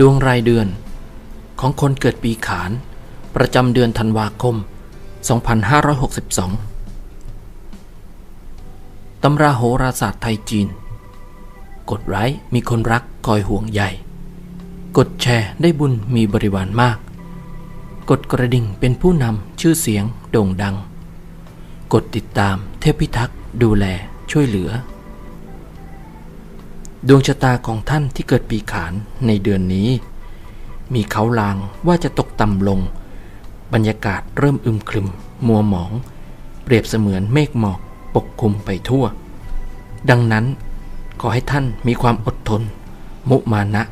ดวงรายเดือนของคนเกิดปีขาน ประจำเดือนธันวาคม 2562 ตำราโหราศาสตร์ไทยจีน กดไลค์มีคนรักคอยห่วงใยกดแชร์ได้บุญมีบริวารมาก กดกระดิ่งเป็นผู้นำชื่อเสียงโด่งดัง กดติดตามเทพพิทักษ์ดูแลช่วยเหลือ ดวงชะตาของท่านที่เกิดปีขานในเดือนนี้ มีเขาลางว่าจะตกต่ำลง บรรยากาศเริ่มอึมครึม มัวหมอง เปรียบเสมือนเมฆหมอกปกคลุมไปทั่ว ดังนั้นขอให้ท่านมีความอดทน มุมานะ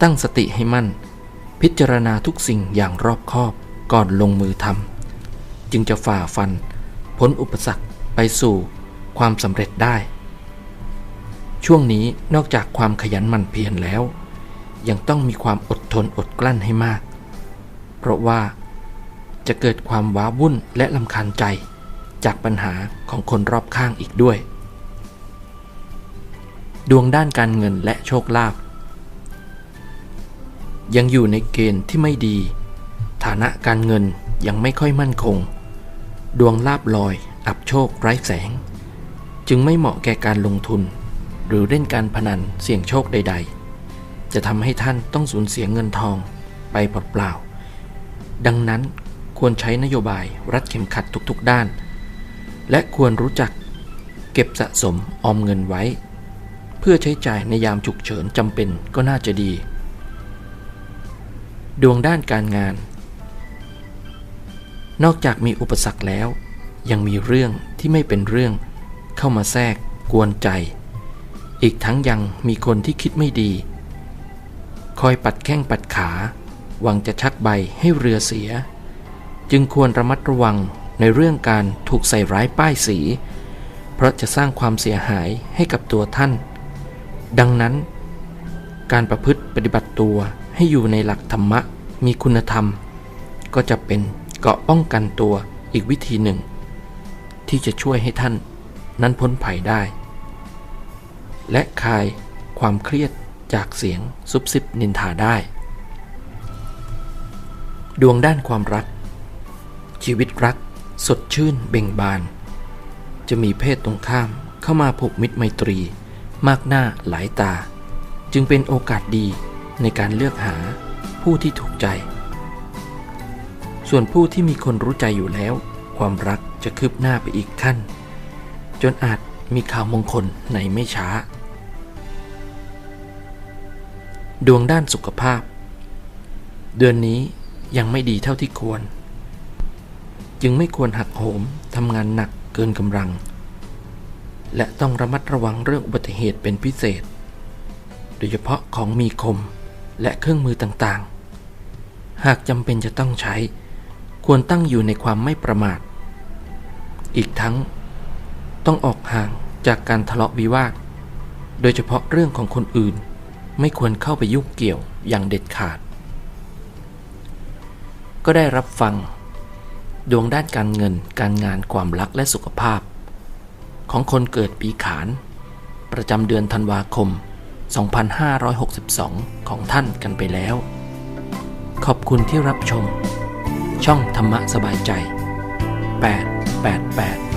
ตั้งสติให้มั่น พิจารณาทุกสิ่งอย่างรอบคอบก่อนลงมือทำจึงจะฝ่าฟันพ้นอุปสรรคไปสู่ความสำเร็จได้ ช่วงนี้นอกจากความขยันหมั่นเพียรแล้ว ยังต้องมีความอดทนอดกลั้นให้มาก เพราะว่าจะเกิดความว้าวุ่นและลำคาญใจจากปัญหาของคนรอบข้างอีกด้วย ดวงด้านการเงินและโชคลาภยังอยู่ในเกณฑ์ที่ไม่ดี ฐานะการเงินยังไม่ค่อยมั่นคง ดวงลาบลอย อับโชคไร้แสง จึงไม่เหมาะแก่การลงทุน หรือเล่นการพนันเสี่ยงโชคใด ๆ จะทำให้ท่านต้องสูญเสียเงินทองไปเปล่าๆดังนั้นควรใช้นโยบายรัดเข็มขัดทุกๆด้าน และควรรู้จักเก็บสะสมออมเงินไว้ เพื่อใช้จ่ายในยามฉุกเฉินจำเป็นก็น่าจะดี ดวงด้านการงาน นอกจากมีอุปสรรคแล้ว ยังมีเรื่องที่ไม่เป็นเรื่องเข้ามาแทรกกวนใจ อีกทั้งยังมีคนที่คิดไม่ดี คอยปัดแข้งปัดขาหวังจะชักใบให้เรือเสีย จึงควรระมัดระวังในเรื่องการถูกใส่ร้ายป้ายสี เพราะจะสร้างความเสียหายให้กับตัวท่าน ดังนั้น การประพฤติปฏิบัติตัวให้อยู่ในหลักธรรมะมีคุณธรรม ก็จะเป็นเกราะป้องกันตัวอีกวิธีหนึ่ง ที่จะช่วยให้ท่านนั้นพ้นภัยได้ และคลายความเครียดจากเสียงซุบซิบนินทาได้ ดวงด้านความรัก ชีวิตรัก สดชื่นเบ่งบาน จะมีเพศตรงข้ามเข้ามาผูกมิตรไมตรี มากหน้าหลายตา จึงเป็นโอกาสดีในการเลือกหาผู้ที่ถูกใจ ส่วนผู้ที่มีคนรู้ใจอยู่แล้ว ความรักจะคืบหน้าไปอีกขั้น จนอาจ มีข่าวมงคลในไม่ช้า ดวงด้านสุขภาพ เดือนนี้ยังไม่ดีเท่าที่ควร จึงไม่ควรหักโหมทำงานหนักเกินกำลัง และต้องระมัดระวังเรื่องอุบัติเหตุเป็นพิเศษ โดยเฉพาะของมีคมและเครื่องมือต่างๆ หากจำเป็นจะต้องใช้ ควรตั้งอยู่ในความไม่ประมาท อีกทั้ง ต้องออกห่างจากการทะเลาะวิวาท โดยเฉพาะเรื่องของคนอื่น ไม่ควรเข้าไปยุ่งเกี่ยวอย่างเด็ดขาด ก็ได้รับฟัง ดวงด้านการเงิน การงานความรักและสุขภาพ ของคนเกิดปีขาน ประจำเดือนธันวาคม 2562 ของท่านกันไปแล้ว ขอบคุณที่รับชม ช่องธรรมะสบายใจ 888